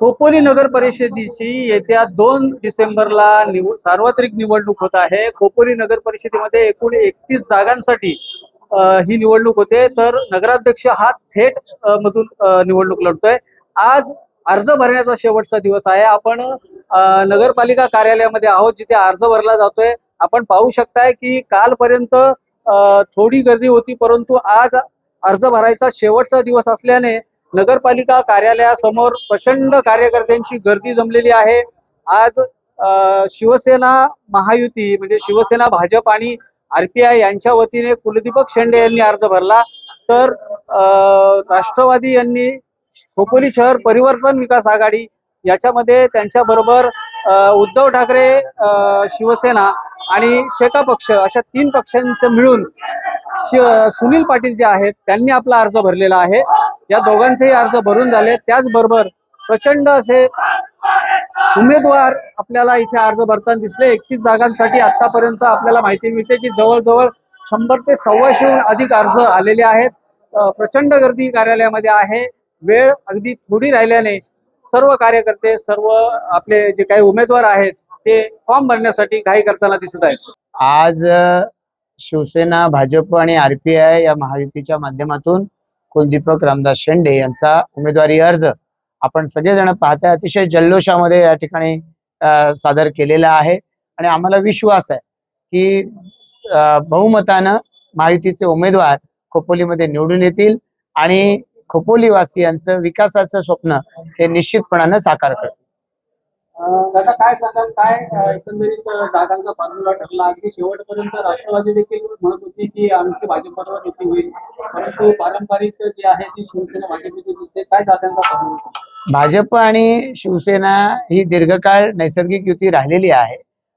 खोपोली नगर परिषदेची येत्या दोन डिसेंबरला निव सार्वत्रिक निवडणूक होत आहे. खोपोली नगर परिषदेमध्ये एकूण एकतीस जागांसाठी ही निवडणूक होते. तर नगराध्यक्ष हा थेट मधून निवडणूक लढतोय. आज अर्ज भरण्याचा शेवटचा दिवस आहे. आपण नगरपालिका कार्यालयामध्ये आहोत जिथे अर्ज भरला जातोय. आपण पाहू शकताय की कालपर्यंत थोडी गर्दी होती परंतु आज अर्ज भरायचा शेवटचा दिवस असल्याने नगरपालिका कार्यालयासमोर प्रचंड कार्यकर्त्यांची गर्दी जमलेली आहे. आज शिवसेना महायुती म्हणजे शिवसेना भाजप आणि आरपीआय यांच्या वतीने कुलदीपक शेंडे यांनी अर्ज भरला. तर अ, राष्ट्रवादी यांनी खोपोली शहर परिवर्तन विकास आघाडी याच्यामध्ये त्यांच्या बरोबर उद्धव ठाकरे अ, शिवसेना आणि शेका पक्ष अशा तीन पक्षांचं मिळून सुनील पाटील जे आहेत त्यांनी आपला अर्ज भरलेला आहे. या दोघांचेही अर्ज भरून झाले. त्याचबरोबर प्रचंड असे उमेदवार आपल्याला इथे अर्ज भरताना दिसले. एकतीस जागांसाठी आतापर्यंत आपल्याला माहिती मिळते की जवळजवळ शंभर ते सव्वाशेहून अधिक अर्ज आलेले आहेत. प्रचंड गर्दी कार्यालयामध्ये आहे. वेळ अगदी थोडी राहिल्याने सर्व कार्यकर्ते सर्व आपले जे काही उमेदवार आहेत ते फॉर्म भरण्यासाठी घाई करताना दिसत आहेत. आज शिवसेना भाजप आणि आरपीआय या महायुतीच्या माध्यमातून कुलदीपक रामदास शेंडे यांचा उमेदवारी अर्ज आपण सगळेजण पाहताय. अतिशय जल्लोषामध्ये या ठिकाणी सादर केलेला आहे. आणि आम्हाला विश्वास आहे की बहुमतानं महायुतीचे उमेदवार खोपोलीमध्ये निवडून येतील आणि खोपोलीवासियांचं विकासाचं स्वप्न हे निश्चितपणानं साकार करतील. दादा काय सांगाल? काय एकंदरीत जागांचा फॉर्म्युला ठरला? अगदी शेवटपर्यंत राष्ट्रवादी देखील म्हणत होती की आमची भाजपबरोबर युती होईल. परंतु पारंपरिक जे आहे ती शिवसेना भाजप युती दिसते. काय जागांचा फॉर्म्युला भाजप आणि शिवसेना ही दीर्घकाळ नैसर्गिक युती राहिलेली आहे.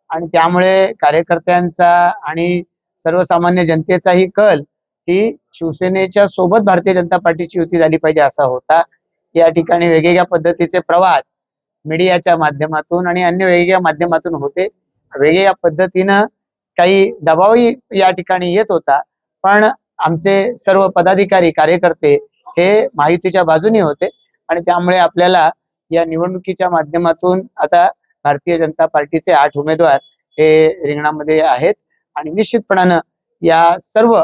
आणि त्यामुळे कार्यकर्त्यांचा आणि सर्वसामान्य जनतेचाही कल ही शिवसेनेच्या सोबत भारतीय जनता पार्टीची युती झाली पाहिजे असा होता. या ठिकाणी वेगवेगळ्या पद्धतीचे प्रवाद मीडियाच्या माध्यमातून आणि अन्य वेगवेगळ्या माध्यमातून होते. वेगळ्या पद्धतीनं काही दबावही या ठिकाणी येत होता. पण आमचे सर्व पदाधिकारी कार्यकर्ते हे माहितीच्या बाजूने होते आणि त्यामुळे आपल्याला या निवडणुकीच्या माध्यमातून आता भारतीय जनता पार्टीचे आठ उमेदवार हे रिंगणामध्ये आहेत. आणि निश्चितपणानं या सर्व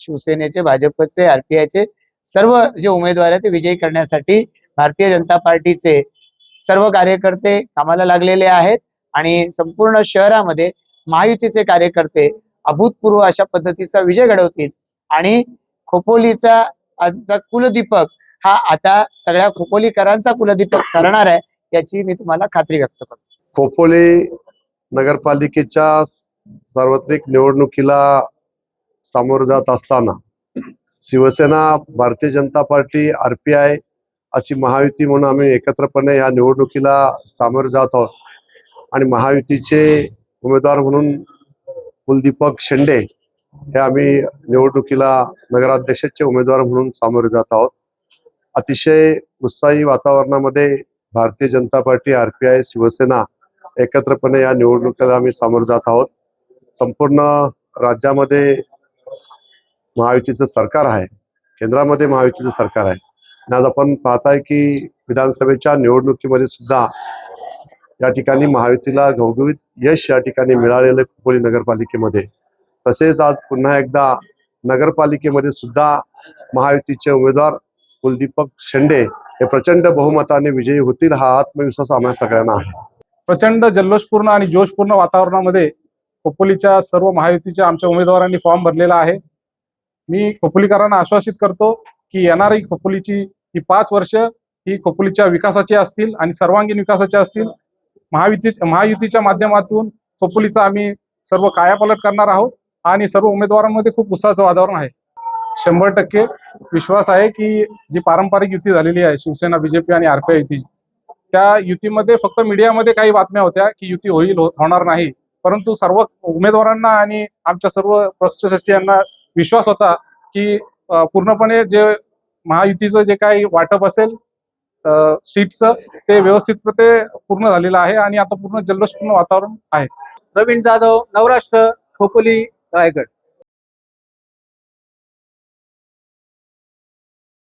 शिवसेनेचे भाजपचे आरपीआयचे सर्व जे उमेदवार आहेत ते विजयी करण्यासाठी भारतीय जनता पार्टीचे सर्व कार्यकर्ते कामाला लागलेले आहेत आणि संपूर्ण शहरामध्ये महायुतीचे कार्यकर्ते अभूतपूर्व अशा पद्धतीचा विजय घडवतील. आणि खोपोलीचा आजचा कुलदीपक हा आता सगळ्या खोपोलीकरांचा कुलदीपक ठरणार आहे याची मी तुम्हाला खात्री व्यक्त करतो. खोपोली नगरपालिकेच्या सार्वत्रिक निवडणुकीला सामोरं जात असताना शिवसेना भारतीय जनता पार्टी आरपीआय अशी महायुती म्हणून आम्ही एकत्रपणे या निवडणुकीला सामोरे जात आहोत. आणि महायुतीचे उमेदवार म्हणून कुलदीपक शेंडे हे आम्ही निवडणुकीला नगराध्यक्षाचे उमेदवार म्हणून सामोरे जात आहोत. अतिशय उत्साही वातावरणामध्ये भारतीय जनता पार्टी आरपीआय शिवसेना एकत्रपणे या निवडणुकीला आम्ही सामोरं जात आहोत. संपूर्ण राज्यामध्ये महायुतीचं सरकार आहे. केंद्रामध्ये महायुतीचं सरकार आहे. आणि आज आपण पाहताय की विधानसभेच्या निवडणुकीमध्ये सुद्धा या ठिकाणी महायुतीला घवघवीत यश या ठिकाणी मिळालेलं खोपोली नगरपालिकेमध्ये. तसेच आज पुन्हा एकदा नगरपालिकेमध्ये सुद्धा महायुतीचे उमेदवार कुलदीपक शेंडे हे प्रचंड बहुमताने विजयी होतील हा आत्मविश्वास आम्हाला सगळ्यांना आहे. प्रचंड जल्लोषपूर्ण आणि जोशपूर्ण वातावरणामध्ये खोपोलीच्या सर्व महायुतीच्या आमच्या उमेदवारांनी फॉर्म भरलेला आहे. मी खोपोलीकरांना आश्वासित करतो की येणारी खोपोलीची ही पाच वर्ष ही खोपोलीच्या विकासाची असतील आणि सर्वांगीण विकासाची असतील महायुती महायुतीच्या माध्यमातून खोपोलीचा आम्ही सर्व कायापालट करणार आहोत आणि सर्व उमेदवारांमध्ये खूप उत्साहाचं वातावरण आहे. शंभर टक्के विश्वास आहे की जी पारंपरिक युती झालेली आहे शिवसेना बीजेपी आणि आरपीआय युती त्या युतीमध्ये फक्त मीडियामध्ये काही बातम्या होत्या की युती होईल हो-, होणार नाही. परंतु सर्व उमेदवारांना आणि आमच्या सर्व पक्षश्रेष्ठीयांना विश्वास होता की पूर्णपणे जे महायुतीचं जे काही वाटप असेल सीटचं ते व्यवस्थितपणे पूर्ण झालेलं आहे आणि आता पूर्ण जल्लोषपूर्ण वातावरण आहे. प्रवीण जाधव नवराष्ट्र खोपोली रायगड.